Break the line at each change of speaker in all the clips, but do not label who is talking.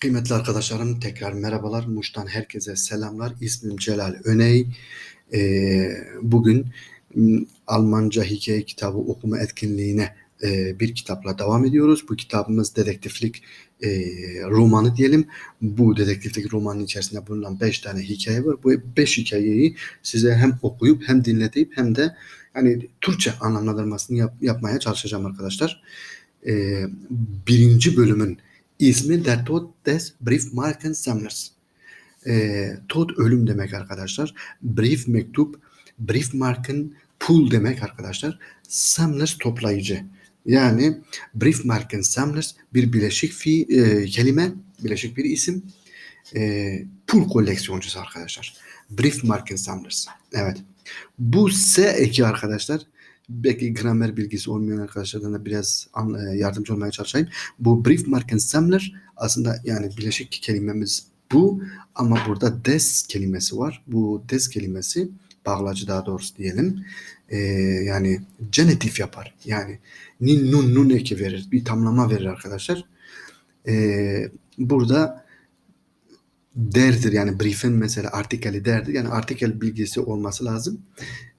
Kıymetli arkadaşlarım tekrar merhabalar. Muş'tan herkese selamlar. İsmim Celal Öney. Ee, bugün Almanca hikaye kitabı okuma etkinliğine e, bir kitapla devam ediyoruz. Bu kitabımız dedektiflik e, romanı diyelim. Bu dedektiflik romanın içerisinde bulunan 5 tane hikaye var. Bu 5 hikayeyi size hem okuyup hem dinletip hem de yani Türkçe anlamlandırmasını yap- yapmaya çalışacağım arkadaşlar. Ee, birinci bölümün İsmi Der Tod des Briefmarkensammlers. Ee, Tod ölüm demek arkadaşlar. Brief mektup, Briefmarken pul demek arkadaşlar. Sammlers toplayıcı. Yani Briefmarkensammlers bir bileşik fi e, kelime, bileşik bir isim. E, pul koleksiyoncusu arkadaşlar. Briefmarkensammlers. Evet. Bu S eki arkadaşlar belki gramer bilgisi olmayan arkadaşlardan da biraz e, yardımcı olmaya çalışayım. Bu Briefmarkensammler aslında yani bileşik kelimemiz bu ama burada des kelimesi var. Bu des kelimesi bağlacı daha doğrusu diyelim. Ee, yani genetif yapar. Yani nin nun nun eki verir. Bir tamlama verir arkadaşlar. Ee, burada derdir yani brief'in mesela artikeli derdir. Yani artikel bilgisi olması lazım.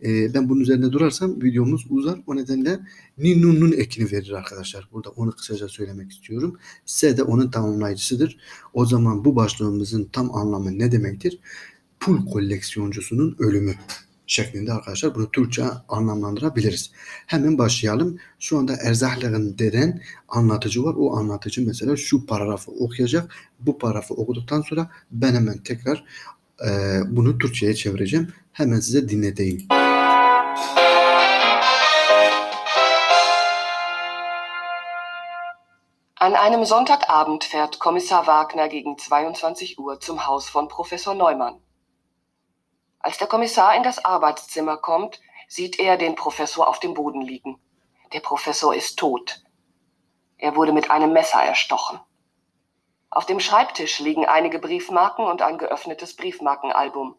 Ee, ben bunun üzerinde durarsam videomuz uzar. O nedenle nin nun nun ekini verir arkadaşlar. Burada onu kısaca söylemek istiyorum. S de onun tamamlayıcısıdır. O zaman bu başlığımızın tam anlamı ne demektir? Pul koleksiyoncusunun ölümü şeklinde arkadaşlar bunu Türkçe anlamlandırabiliriz. Hemen başlayalım. Şu anda Erzahların deden anlatıcı var. O anlatıcı mesela şu paragrafı okuyacak. Bu paragrafı okuduktan sonra ben hemen tekrar e, bunu Türkçe'ye çevireceğim. Hemen size dinleteyim.
An einem Sonntagabend fährt Kommissar Wagner gegen 22 Uhr zum Haus von Professor Neumann. Als der Kommissar in das Arbeitszimmer kommt, sieht er den Professor auf dem Boden liegen. Der Professor ist tot. Er wurde mit einem Messer erstochen. Auf dem Schreibtisch liegen einige Briefmarken und ein geöffnetes Briefmarkenalbum.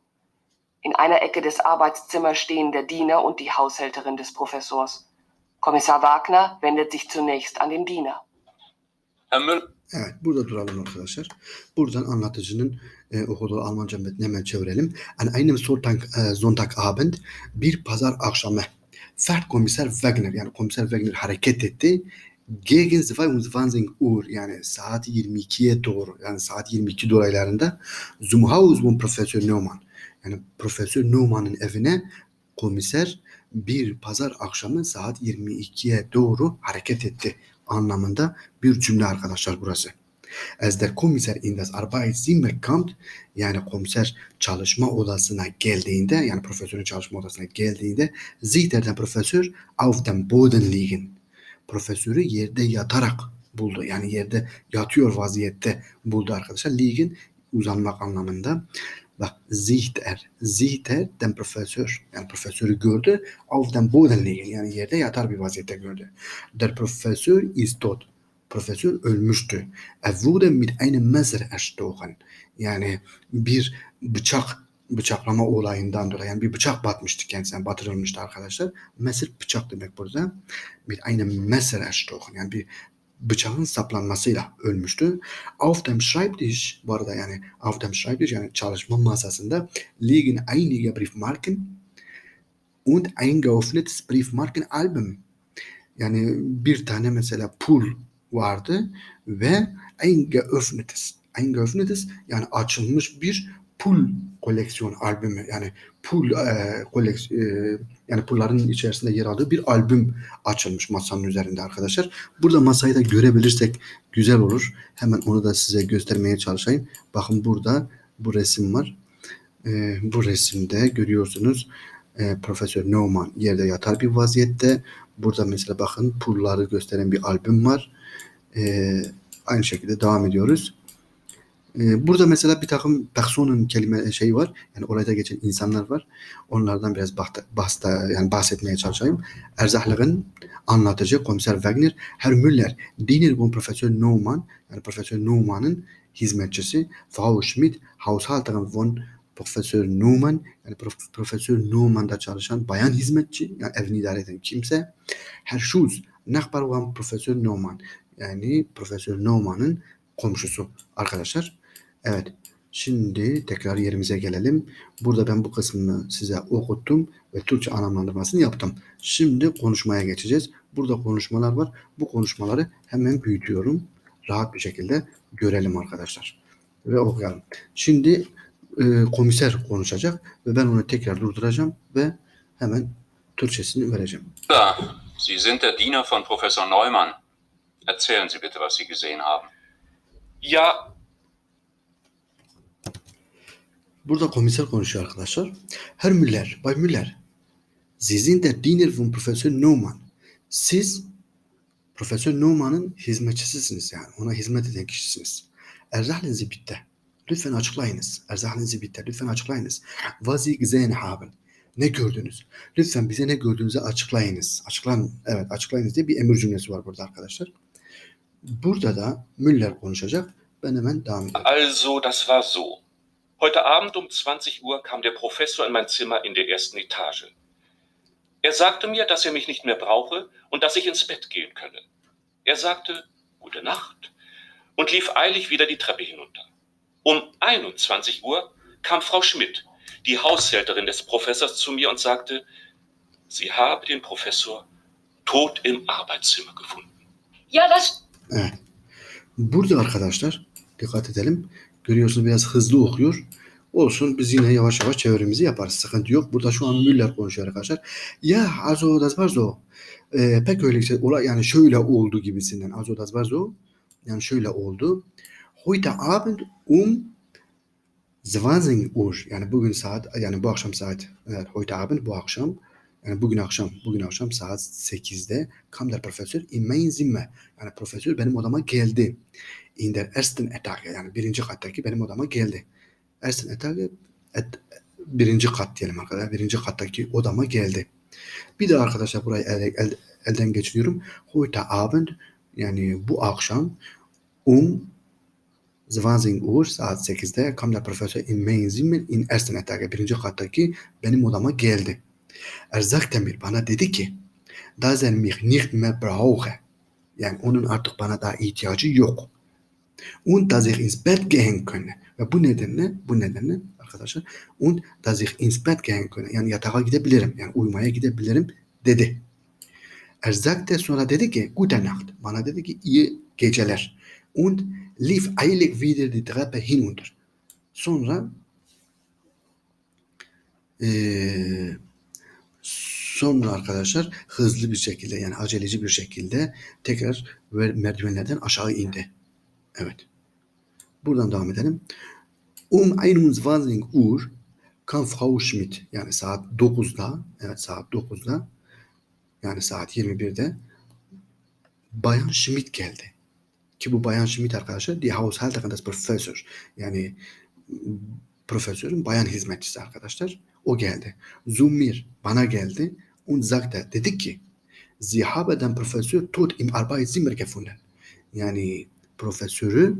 In einer Ecke des Arbeitszimmers stehen der Diener und die Haushälterin des Professors. Kommissar Wagner wendet sich zunächst an den Diener.
Herr Müller,
Evet burada duralım arkadaşlar. Buradan anlatıcının e, okuduğu Almanca metni hemen çevirelim. An einem Sonntag, e, Sonntagabend bir pazar akşamı Fert Komiser Wagner yani Komiser Wagner hareket etti. Gegen 22 Uhr yani saat 22'ye doğru yani saat 22 dolaylarında zum Haus von Professor Neumann yani Profesör Neumann'ın evine komiser bir pazar akşamı saat 22'ye doğru hareket etti anlamında bir cümle arkadaşlar burası. As der Komiser in das Arbeitszimmer kommt yani komiser çalışma odasına geldiğinde yani profesörün çalışma odasına geldiğinde sieht er den Professor auf dem Boden liegen. Profesörü yerde yatarak buldu. Yani yerde yatıyor vaziyette buldu arkadaşlar. Liegen uzanmak anlamında. Bak sieht er. Sieht er den Professor. Yani profesörü gördü. Auf dem Boden liegen. Yani yerde yatar bir vaziyette gördü. Der Professor ist tot. Profesör ölmüştü. Er wurde mit einem Messer erstochen. Yani bir bıçak bıçaklama olayından dolayı yani bir bıçak batmıştı kendisine batırılmıştı arkadaşlar. Messer bıçak demek burada. Mit einem Messer erstochen. Yani bir bıçağın saplanmasıyla ölmüştü. Auf dem Schreibtisch bu arada yani auf dem Schreibtisch yani çalışma masasında liegen einige Briefmarken und ein geöffnetes Briefmarkenalbum. Yani bir tane mesela pul vardı ve ein geöffnetes, ein geöffnetes yani açılmış bir pul koleksiyon albümü yani pul e, koleks e, yani pulların içerisinde yer aldığı bir albüm açılmış masanın üzerinde arkadaşlar. Burada masayı da görebilirsek güzel olur. Hemen onu da size göstermeye çalışayım. Bakın burada bu resim var. E, bu resimde görüyorsunuz e, Profesör Neumann yerde yatar bir vaziyette. Burada mesela bakın pulları gösteren bir albüm var. Ee, aynı şekilde devam ediyoruz. Ee, burada mesela bir takım personun kelime şey var. Yani orada geçen insanlar var. Onlardan biraz bahta, bahsta, yani bahsetmeye çalışayım. Erzahlık'ın anlatıcı komiser Wagner, Herr Müller, Diener von Profesör Neumann, yani Profesör Neumann'ın hizmetçisi, Frau Schmidt, Haushalterin von Profesör Neumann, yani Prof- Profesör Neumann'da çalışan bayan hizmetçi, yani evini idare eden kimse. Herr Schulz, Nachbar von Profesör Neumann, yani Profesör Neumann'ın komşusu arkadaşlar. Evet. Şimdi tekrar yerimize gelelim. Burada ben bu kısmını size okuttum ve Türkçe anlamlandırmasını yaptım. Şimdi konuşmaya geçeceğiz. Burada konuşmalar var. Bu konuşmaları hemen büyütüyorum. Rahat bir şekilde görelim arkadaşlar. Ve okuyalım. Şimdi e, komiser konuşacak ve ben onu tekrar durduracağım ve hemen Türkçesini vereceğim.
Sie sind der Diener von Professor Neumann. Erzählen Sie bitte, was Sie gesehen haben.
Ja,
Burada komiser konuşuyor arkadaşlar. Herr Müller, Bay Müller. Sie sind der Diener von Professor Neumann. Siz Profesör Neumann'ın hizmetçisisiniz yani. Ona hizmet eden kişisiniz. Erzahlen Sie bitte. Lütfen açıklayınız. Erzahlen Sie bitte. Lütfen açıklayınız. Sie gesehen haben. Ne gördünüz? Lütfen bize ne gördüğünüzü açıklayınız. Açıklan, evet açıklayınız diye bir emir cümlesi var burada arkadaşlar. Burada da Müller konuşacak.
Also das war so. Heute Abend um 20 Uhr kam der Professor in mein Zimmer in der ersten Etage. Er sagte mir, dass er mich nicht mehr brauche und dass ich ins Bett gehen könne. Er sagte Gute Nacht und lief eilig wieder die Treppe hinunter. Um 21 Uhr kam Frau Schmidt, die Haushälterin des Professors, zu mir und sagte, sie habe den Professor tot im Arbeitszimmer gefunden.
Ja, das
Evet. Burada arkadaşlar dikkat edelim. Görüyorsunuz biraz hızlı okuyor. Olsun biz yine yavaş yavaş çevirimizi yaparız. Sıkıntı yok. Burada şu an Müller konuşuyor arkadaşlar. Ya also das war so. Ee, pek öyle şey, olay yani şöyle oldu gibisinden. Also das war so. Yani şöyle oldu. Heute Abend um 20 Uhr. Yani bugün saat yani bu akşam saat evet, heute Abend bu akşam yani bugün akşam bugün akşam saat 8'de kam der Profesör in mein Zimmer. Yani profesör benim odama geldi. In der ersten Etage yani birinci kattaki benim odama geldi. Ersten Etage et, birinci kat diyelim arkadaşlar. Birinci kattaki odama geldi. Bir de arkadaşlar burayı el, el- elden geçiriyorum. Heute Abend yani bu akşam um 20 Uhr saat 8'de kam der Profesör in mein Zimmer in ersten Etage birinci kattaki benim odama geldi. Er sagte bana dedi ki dass er mich nicht mehr brauche. Yani onun artık bana daha ihtiyacı yok. Und dass ich ins Bett gehen könne. Ve bu nedenle, bu nedenle arkadaşlar und dass ich ins Bett gehen könne. Yani yatağa gidebilirim. Yani uyumaya gidebilirim dedi. Er sagte sonra dedi ki gute Nacht. Bana dedi ki iyi geceler. Und lief eilig wieder die Treppe hinunter. Sonra eee Sonra arkadaşlar hızlı bir şekilde yani aceleci bir şekilde tekrar ve merdivenlerden aşağı indi. Evet. Buradan devam edelim. Um 21 Uhr kam Frau Schmidt yani saat 9'da evet saat 9'da yani saat 21'de Bayan Schmidt geldi. Ki bu Bayan Schmidt arkadaşlar die Haushalterin des Professors yani profesörün bayan hizmetçisi arkadaşlar. O geldi. Zumir bana geldi und sagte dedi ki Sie haben den Professor tot im Arbeitszimmer gefunden. Yani profesörü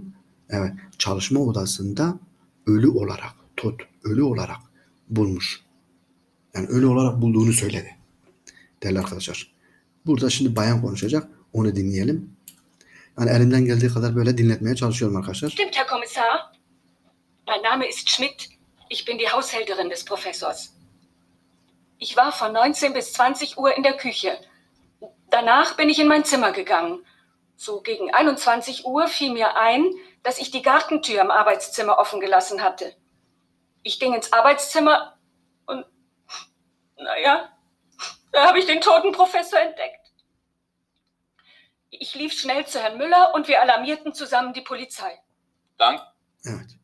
evet çalışma odasında ölü olarak tot ölü olarak bulmuş. Yani ölü olarak bulduğunu söyledi. Değerli arkadaşlar. Burada şimdi bayan konuşacak. Onu dinleyelim. Yani elimden geldiği kadar böyle dinletmeye çalışıyorum arkadaşlar.
stimmt, Herr Kommissar. Mein Name ist Schmidt. Ich bin die Haushälterin des Professors. Ich war von 19 bis 20 Uhr in der Küche. Danach bin ich in mein Zimmer gegangen. So gegen 21 Uhr fiel mir ein, dass ich die Gartentür im Arbeitszimmer offen gelassen hatte. Ich ging ins Arbeitszimmer und, naja, da habe ich den toten Professor entdeckt. Ich lief schnell zu Herrn Müller und wir alarmierten zusammen die Polizei.
Dank.
Evet.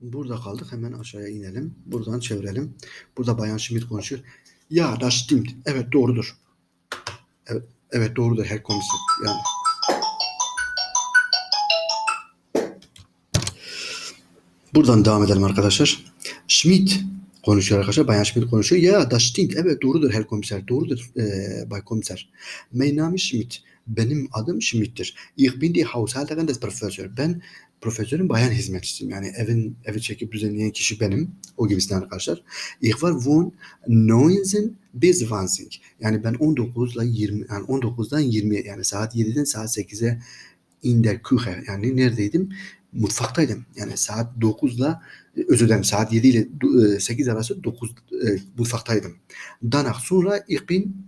Burada kaldık. Hemen aşağıya inelim. Buradan çevirelim. Burada Bayan Schmidt konuşuyor. Ya das stimmt. Evet doğrudur. Evet, evet doğrudur her komiser. Yani. Buradan devam edelim arkadaşlar. Schmidt konuşuyor arkadaşlar. Bayan Schmidt konuşuyor. Ya das stimmt. Evet doğrudur her komiser. Doğrudur e, Bay Komiser. Mein Name Schmidt. Benim adım Schmidt'tir. Ich bin die Haushalterin des Professors. Ben profesörün bayan hizmetçisiyim. Yani evin evi çekip düzenleyen kişi benim. O gibisinden arkadaşlar. Ich war von 19 bis 20. Yani ben 19 ile 20 yani 19'dan 20'ye yani saat 7'den saat 8'e in der Küche yani neredeydim? Mutfaktaydım. Yani saat 9'la özür dilerim saat 7 ile do- e, 8 arası 9 e, mutfaktaydım. Danach sonra ich bin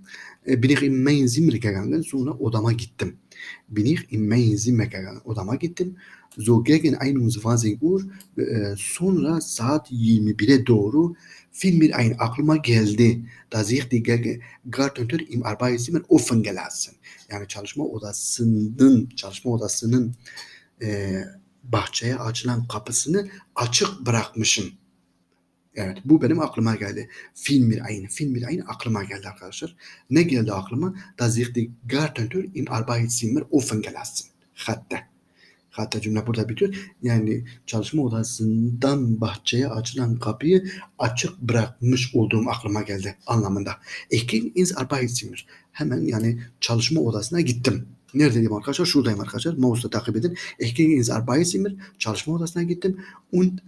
e, bin ich in mein. Sonra odama gittim. Bin ich in mein. Odama gittim. So gegen 21 Uhr e, sonra saat 21'e doğru fiel mir ein aklıma geldi. Dass ich die Ge- Gartentür im Arbeitszimmer offen gelassen. Yani çalışma odasının çalışma odasının e, bahçeye açılan kapısını açık bırakmışım. Evet bu benim aklıma geldi. Fiel mir ein, fiel mir ein aklıma geldi arkadaşlar. Ne geldi aklıma? Dass ich die Gartentür im Arbeitszimmer offen gelassen. Hatta. Hatta cümle burada bitiyor. Yani çalışma odasından bahçeye açılan kapıyı açık bırakmış olduğum aklıma geldi anlamında. Ich ging ins Arbeitszimmer. Hemen yani çalışma odasına gittim. Neredeydim arkadaşlar? Şuradayım arkadaşlar. Mouse'la takip edin. Ich ging ins Arbeitszimmer. Çalışma odasına gittim. Und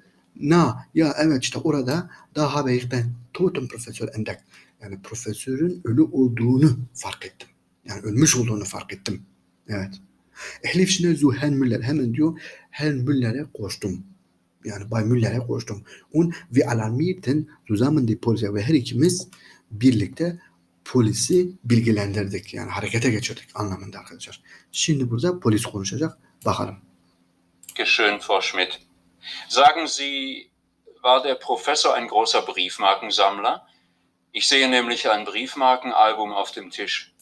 na ya evet işte orada da habe ich den toten Professor entdeckt. Yani profesörün ölü olduğunu fark ettim. Yani ölmüş olduğunu fark ettim. Evet. Ehlif schnell zu Herrn Müller. Hemen diyor Herrn Müller'e koştum. Yani Bay Müller'e koştum. Und wir alarmierten zusammen die Polizei ve her ikimiz birlikte polisi bilgilendirdik. Yani harekete geçirdik anlamında arkadaşlar. Şimdi burada polis konuşacak. Bakalım.
Geschön, Frau Schmidt. Sagen Sie, war der Professor ein großer Briefmarkensammler? Ich sehe nämlich ein Briefmarkenalbum auf dem Tisch.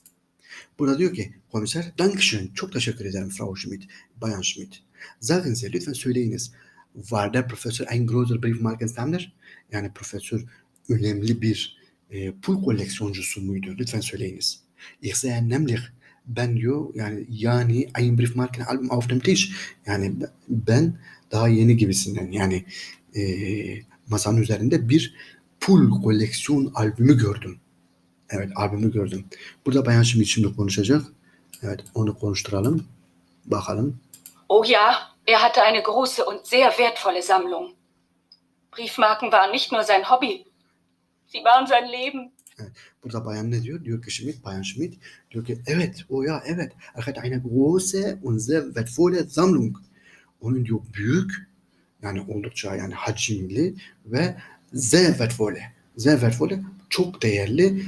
Burada diyor ki komiser Dankeschön. Çok teşekkür ederim Frau Schmidt. Bayan Schmidt. Sagen Sie lütfen söyleyiniz. Var der Professor ein großer Briefmarkensammler? Yani profesör önemli bir e, pul koleksiyoncusu muydu? Lütfen söyleyiniz. Ich sehe ben diyor yani yani ein Briefmarkenalbum auf dem Tisch. Yani ben daha yeni gibisinden yani e, masanın üzerinde bir pul koleksiyon albümü gördüm. Evet albümü gördüm. Burada Bayan Schmidt şimdi konuşacak. Evet onu konuşturalım. Bakalım.
Oh ja, er hatte eine große und sehr wertvolle Sammlung. Briefmarken waren nicht nur sein Hobby, sie waren sein Leben.
Burada bayan ne diyor? Diyor ki Schmidt, Bayan Schmidt diyor ki evet, o ya evet. Er hat eine große und sehr wertvolle Sammlung. Onun diyor büyük yani oldukça yani hacimli ve sehr wertvolle. Sehr wertvolle çok değerli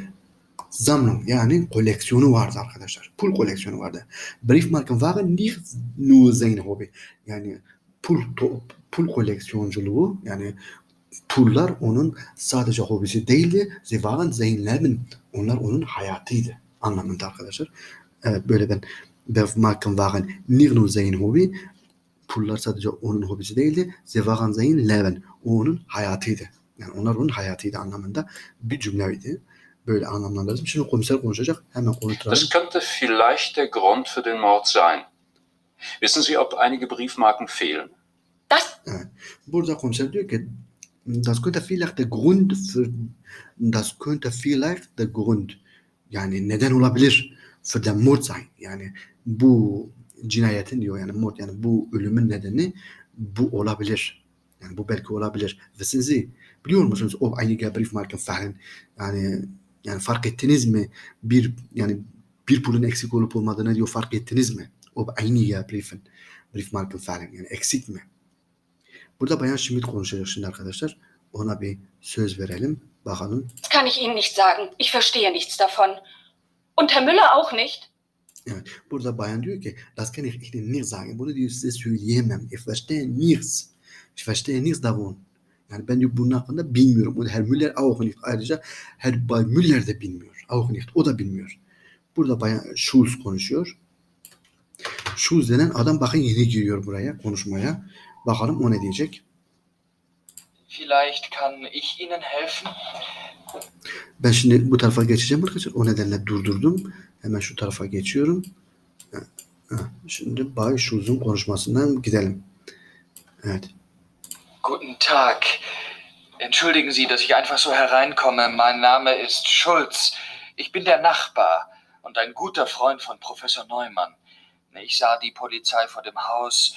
Sammlung yani koleksiyonu vardı arkadaşlar. Pul koleksiyonu vardı. Briefmarken waren nicht nur sein Hobby. Yani pul to- pul koleksiyonculuğu yani pullar onun sadece hobisi değildi. Sein Leben. Onlar onun hayatıydı anlamında arkadaşlar. Evet böyle ben Briefmarken waren nicht nur sein Hobby. Pullar sadece onun hobisi değildi. Sie waren sein Leben. O onun hayatıydı. Yani onlar onun hayatıydı anlamında bir cümleydi. Böyle anlamlandırdım. Şimdi komiser konuşacak. Hemen konuşturalım.
Das könnte vielleicht der Grund für den Mord sein. Wissen Sie, ob einige Briefmarken fehlen?
Das,
Burada komiser diyor ki das könnte vielleicht der Grund für das könnte vielleicht der Grund yani neden olabilir für den Mord sein. Yani bu cinayetin diyor yani mord yani bu ölümün nedeni bu olabilir. Yani bu belki olabilir. Wissen Sie biliyor musunuz o einige Briefmarken fehlen yani yani fark ettiniz mi bir yani bir pulun eksik olup olmadığını diyor fark ettiniz mi? O einige Briefen Briefmarken fehlen yani eksik mi? Burada Bayan Schmidt konuşacak şimdi arkadaşlar. Ona bir söz verelim. Bakalım.
kann ich Ihnen nicht sagen. Ich verstehe nichts davon. Und Herr Müller auch nicht.
Burada bayan diyor ki das kann ich Ihnen nicht sagen. Bunu diyor size söyleyemem. Ich verstehe nichts. Ich verstehe nichts davon. Yani ben diyor bunun hakkında bilmiyorum. Und Herr Müller auch nicht. Ayrıca Herr Bay Müller de bilmiyor. Auch nicht. O da bilmiyor. Burada bayan Schulz konuşuyor. Schulz denen adam bakın yeni giriyor buraya konuşmaya. Bakalım o ne diyecek.
Vielleicht kann ich Ihnen helfen?
Ben şimdi bu tarafa geçeceğim arkadaşlar. O nedenle durdurdum. Hemen şu tarafa geçiyorum. Şimdi Bay Schulz'un konuşmasından gidelim. Evet.
Guten Tag. Entschuldigen Sie, dass ich einfach so hereinkomme. Mein Name ist Schulz. Ich bin der Nachbar und ein guter Freund von Professor Neumann. Ich sah die Polizei vor dem Haus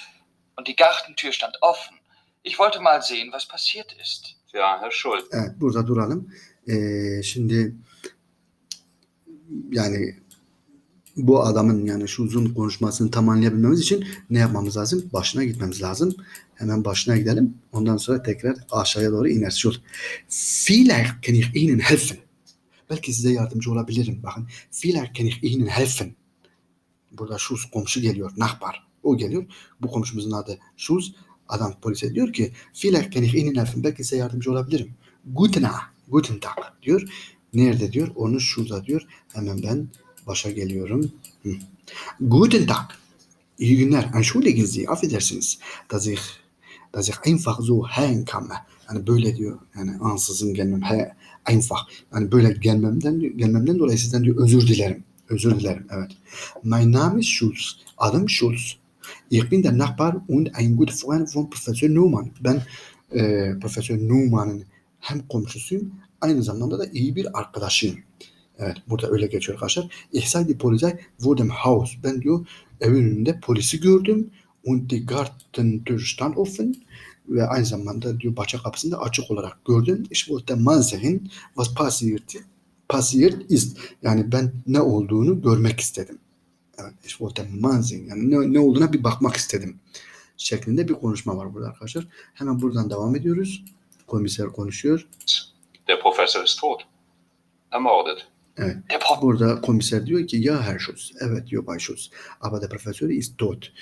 und die Gartentür stand offen. Ich wollte mal sehen, was passiert ist.
Ja, Herr Schulz.
Evet burada duralım. Ee, şimdi yani bu adamın yani şu uzun konuşmasını tam anlayabilmemiz için ne yapmamız lazım? Başına gitmemiz lazım. Hemen başına gidelim. Ondan sonra tekrar aşağıya doğru ineriz. Şöyle. Vielleicht kann ich Ihnen helfen. Belki size yardımcı olabilirim. Bakın. Vielleicht kann ich Ihnen helfen. Burada Şuz komşu geliyor. Nachbar. O geliyor. Bu komşumuzun adı Şuz. Adam polise diyor ki Vielleicht kann ich Ihnen helfen. Belki size yardımcı olabilirim. Guten. Guten Tag diyor. Nerede diyor? Onu Şuz'a diyor. Hemen ben başa geliyorum. Hı. Guten Tag. İyi günler. Entschuldigen Sie. Affedersiniz. Dass ich, dass ich einfach so herkomme. Yani böyle diyor. Yani ansızın gelmem. He, einfach. Yani böyle gelmemden gelmemden dolayı sizden diyor özür dilerim. Özür dilerim. Evet. Mein Name ist Schulz. Adım Schulz. Ich bin der Nachbar und ein guter Freund von Professor Newman. Ben e, Profesör Newman'ın hem komşusuyum aynı zamanda da iyi bir arkadaşıyım. Evet burada öyle geçiyor arkadaşlar. Ich sah die Polizei vor dem Haus. Ben diyor evin önünde polisi gördüm. Und die Gartentür stand offen. Ve aynı zamanda diyor bahçe kapısını da açık olarak gördüm. Ich wollte mal sehen was passiert, passiert ist. Yani ben ne olduğunu görmek istedim. Evet, sehen. Yani ne, ne olduğuna bir bakmak istedim. Şeklinde bir konuşma var burada arkadaşlar. Hemen buradan devam ediyoruz. Komiser konuşuyor.
Der Professor ist tot. Ermordet.
Pro
Burada komiser diyor ki ya Herr Schulz. Evet diyor Bay Schulz. Aber der Professor ist tot.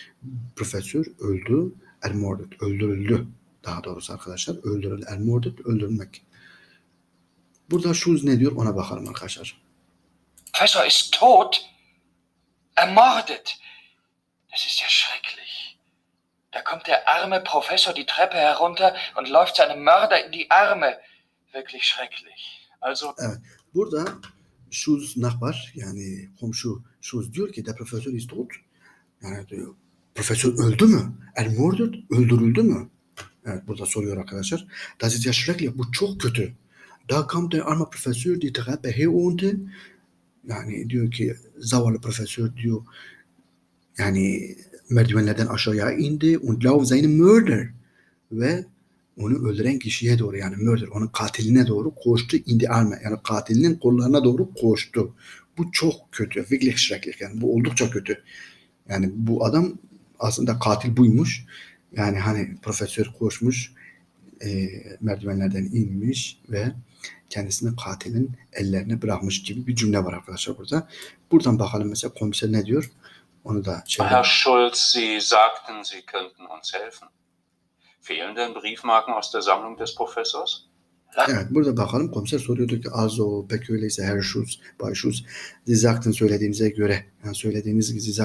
Profesör öldü. Ermordet. Öldürüldü. Daha doğrusu arkadaşlar. Öldürüldü. Ermordet. Öldürmek. Burada Schulz ne diyor ona bakalım arkadaşlar.
Professor ist tot? Ermordet? Das ist ja schrecklich. Da kommt der arme Professor die Treppe herunter und läuft seinem Mörder in die Arme. Wirklich schrecklich.
Also
Burada Schulz Nachbar yani komşu Schulz diyor ki der Profesör ist tot. Yani diyor profesör öldü mü? Ermordet. Öldürüldü mü? Evet burada soruyor arkadaşlar. Das ist ja schrecklich. Bu çok kötü. Da kommt der arme Professor die Treppe herunter. Yani diyor ki zavallı profesör diyor yani merdivenlerden aşağıya indi und lauf seinen Mörder ve onu öldüren kişiye doğru yani murder onun katiline doğru koştu indi arme yani katilinin kollarına doğru koştu. Bu çok kötü. Wirklich schrecklich yani bu oldukça kötü. Yani bu adam aslında katil buymuş. Yani hani profesör koşmuş e, merdivenlerden inmiş ve kendisini katilin ellerine bırakmış gibi bir cümle var arkadaşlar burada. Buradan bakalım mesela komiser ne diyor? Onu da çevirelim.
Herr Schulz, Sie sagten, Sie könnten uns helfen. Fehlen denn Briefmarken aus der Sammlung des Professors?
Evet burada bakalım komiser soruyordu ki also peki öyleyse Herr Schulz, Bay Schulz Sie sagten söylediğinize göre yani söylediğiniz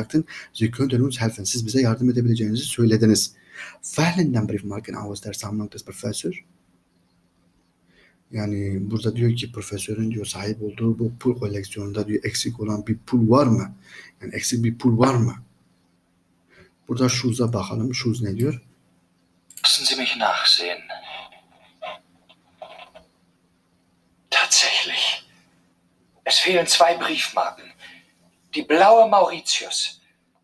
gibi könnten uns helfen. Siz bize yardım edebileceğinizi söylediniz. Fehlen denn Briefmarken aus der Sammlung des Professors? Yani burada diyor ki profesörün diyor sahip olduğu bu pul koleksiyonunda diyor eksik olan bir pul var mı? Yani eksik bir pul var mı? Burada Schulz'a bakalım. Schulz ne diyor?
Lassen Sie mich nachsehen. Tatsächlich. Es fehlen zwei Briefmarken. Die blaue Mauritius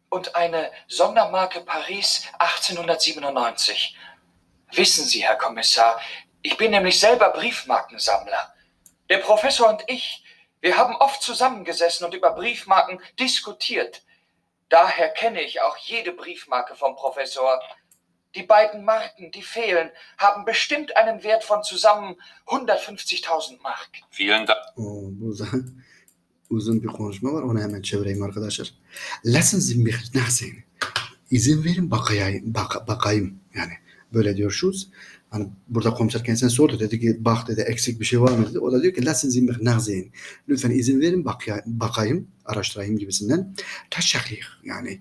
und eine Sondermarke Paris 1897. Wissen Sie, Herr Kommissar, ich bin nämlich selber Briefmarkensammler. Der Professor und ich, wir haben oft zusammengesessen und über Briefmarken diskutiert. Daher kenne ich auch jede Briefmarke vom Professor. Die beiden Marken, die fehlen, haben bestimmt einen Wert von zusammen 150.000 Mark.
Vielen Dank.
Uzun bir konuşma var. Onu hemen çevireyim arkadaşlar. Lassen Sie mich nachsehen. İzin verin bakayım, bak, bakayım. Yani böyle diyor Schulz. Hani burada komiser kendisine sordu. Dedi ki bak dedi eksik bir şey var mı dedi. O da diyor ki Sie mich nachsehen. Lütfen izin verin bakaya, bakayım, araştırayım gibisinden. Tatsächlich yani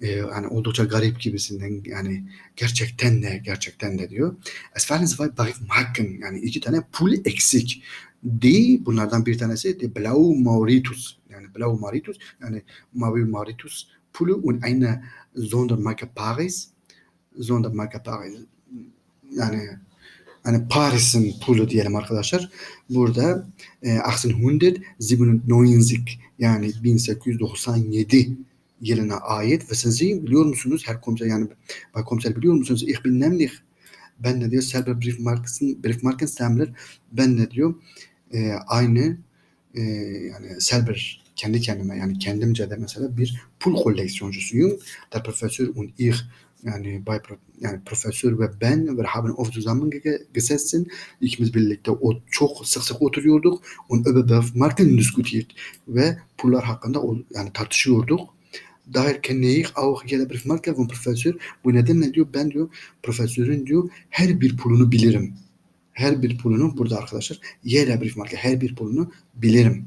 e, yani oldukça garip gibisinden yani gerçekten de gerçekten de diyor. Es fehlen zwei Briefmarken yani iki tane pul eksik. Die bunlardan bir tanesi de Blau Mauritius. Yani Blau Mauritius yani Mavi Mauritius Pulu und eine Sondermarke Paris. Sondermarke Paris. Yani hani Paris'in pulu diyelim arkadaşlar. Burada e, 1897 yani 1897 yılına ait ve siz biliyor musunuz her komiser yani Bay Komiser biliyor musunuz? Ich bin nämlich ben de diyor selber Briefmarken, Briefmarken Sammler ben de diyor e, aynı e, yani selber kendi kendime yani kendimce de mesela bir pul koleksiyoncusuyum. Der Professor und ich yani Bay yani profesör ve ben haben oft zusammen ge- gesessen. İkimiz birlikte o çok sık sık oturuyorduk. Und über Briefmarken diskutiert ve pullar hakkında o- yani tartışıyorduk. Daher kenne ich auch jede Briefmarke von Profesör. Bu nedenle diyor ben diyor profesörün diyor her bir pulunu bilirim. Her bir pulunu burada arkadaşlar jede Briefmarke her bir pulunu bilirim.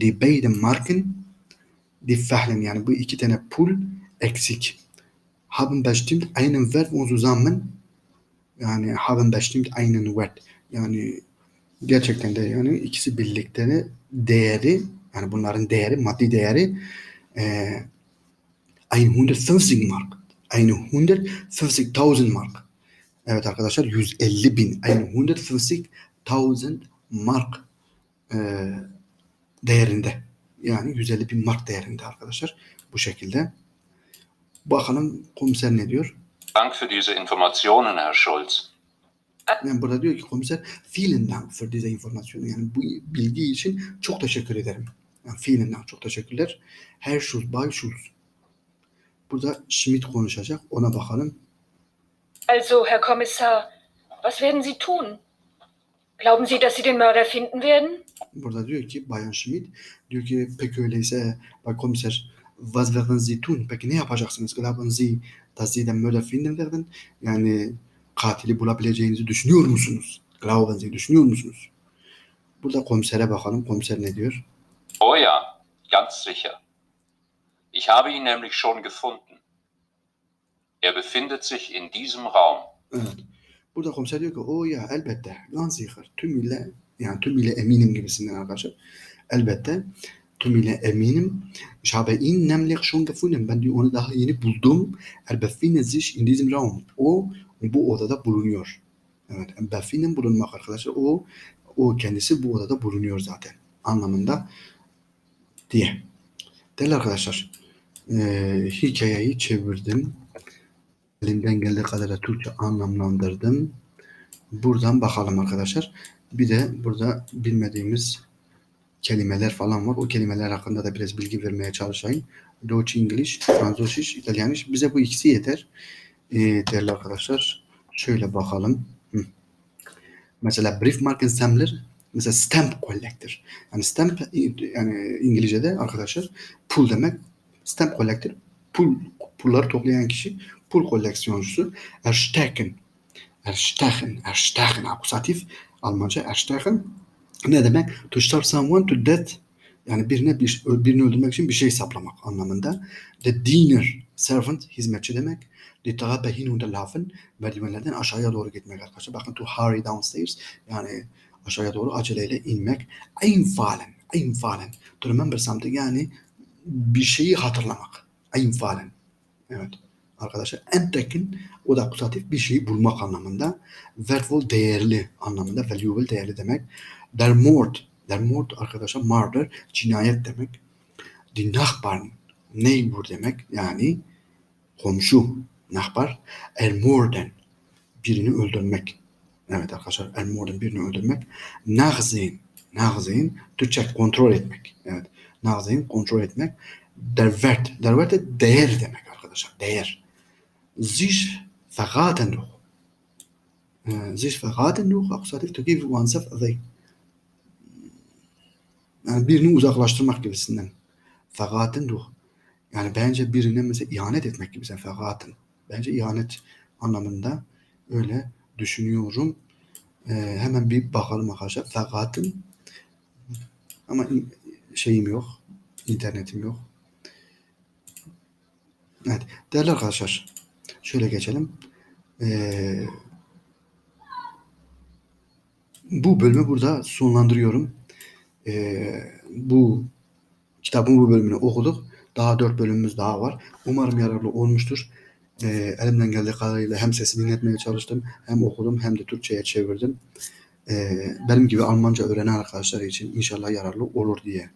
Die beiden Marken die fehlen yani bu iki tane pul eksik. Haben bestimmt einen Wert und zusammen yani haben bestimmt einen Wert. Yani gerçekten de yani ikisi birlikte de değeri yani bunların değeri maddi değeri eee 150 Mark. 150.000 Mark. Evet arkadaşlar 150 bin. 150.000 Mark eee, değerinde. Yani 150 bin Mark değerinde arkadaşlar. Bu şekilde. Bakalım komiser ne diyor?
Dank für diese Informationen, Herr Schulz.
Yani burada diyor ki komiser vielen Dank für diese Information. Yani bu bilgi için çok teşekkür ederim. Yani vielen Dank çok teşekkürler. Herr Schulz, Bay Schulz. Burada Schmidt konuşacak. Ona bakalım.
Also, Herr Kommissar, was werden Sie tun? Glauben Sie, dass Sie den Mörder finden werden?
Burada diyor ki Bayan Schmidt diyor ki peki öyleyse Bay Komiser was werden Sie tun? Peki ne yapacaksınız? Glauben Sie, dass Sie den Mörder finden werden? Yani katili bulabileceğinizi düşünüyor musunuz? Glauben Sie, düşünüyor musunuz? Burada komisere bakalım. Komiser ne diyor?
Oh ja, ganz sicher. Ich habe ihn nämlich schon gefunden. Er befindet sich in diesem Raum.
Evet. Burada komiser diyor ki o ya elbette ganz sicher tümüyle yani tümüyle eminim gibisinden arkadaşlar. Elbette tümüyle eminim. Ich habe ihn nämlich schon gefunden. Ben diyor onu daha yeni buldum. Er befindet sich in diesem Raum. O bu odada bulunuyor. Evet. Befinden bulunmak arkadaşlar. O o kendisi bu odada bulunuyor zaten. Anlamında diye. Değerli arkadaşlar eee hikayeyi çevirdim. Elimden geldiği kadarıyla Türkçe anlamlandırdım. Buradan bakalım arkadaşlar. Bir de burada bilmediğimiz kelimeler falan var. O kelimeler hakkında da biraz bilgi vermeye çalışayım. Deutsch, English, Fransızca, İtalyanış. Bize bu ikisi yeter. Ee, değerli arkadaşlar. Şöyle bakalım. Hı. Mesela Briefmarken Sammler mesela stamp collector. Yani stamp yani İngilizce'de arkadaşlar pul demek. Stamp collector pul pulları toplayan kişi pul koleksiyoncusu Erstechen. Erstechen, Erstechen akusatif Almanca Erstechen ne demek? To starve someone to death yani birine bir, birini öldürmek için bir şey saplamak anlamında. The dinner, servant, hizmetçi demek. Die Treppe hinunterlaufen, merdivenlerden aşağıya doğru gitmek arkadaşlar. Bakın to hurry downstairs yani aşağıya doğru aceleyle inmek. Einfallen, einfallen. To remember something yani bir şeyi hatırlamak. Einfallen. Evet arkadaşlar. Entdecken o da akusatif bir şeyi bulmak anlamında. Wertvoll değerli anlamında. Valuable değerli demek. Der Mord. Der Mord arkadaşlar murder cinayet demek. Die Nachbarn neighbor demek. Yani komşu. Nachbar. Ermorden birini öldürmek. Evet arkadaşlar ermorden birini öldürmek. Nachsehen. Nachsehen Türkçe kontrol etmek. Evet. Nachsehen kontrol etmek. Der Wert. Der Wert de değer demek arkadaşlar. Değer. Sich verraten doch. Ee, sich verraten doch akusatif to give oneself away. Yani birini uzaklaştırmak gibisinden. Verraten doch. Yani bence birine mesela ihanet etmek gibi. Verraten. Bence ihanet anlamında öyle düşünüyorum. Ee, hemen bir bakalım arkadaşlar. Verraten. Ama şeyim yok. internetim yok. Evet. Değerli arkadaşlar. Şöyle geçelim. Ee, bu bölümü burada sonlandırıyorum. Ee, bu kitabın bu bölümünü okuduk. Daha dört bölümümüz daha var. Umarım yararlı olmuştur. Ee, elimden geldiği kadarıyla hem sesi dinletmeye çalıştım, hem okudum, hem de Türkçe'ye çevirdim. Ee, benim gibi Almanca öğrenen arkadaşlar için inşallah yararlı olur diye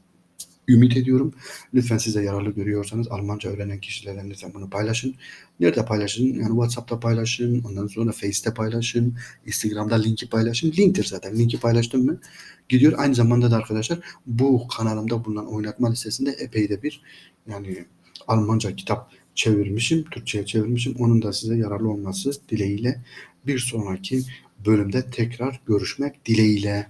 ümit ediyorum. Lütfen size yararlı görüyorsanız Almanca öğrenen kişilerle lütfen bunu paylaşın. Nerede paylaşın? Yani WhatsApp'ta paylaşın. Ondan sonra Face'te paylaşın. Instagram'da linki paylaşın. Linktir zaten. Linki paylaştım mı gidiyor. Aynı zamanda da arkadaşlar bu kanalımda bulunan oynatma listesinde epey de bir yani Almanca kitap çevirmişim. Türkçe'ye çevirmişim. Onun da size yararlı olması dileğiyle bir sonraki bölümde tekrar görüşmek dileğiyle.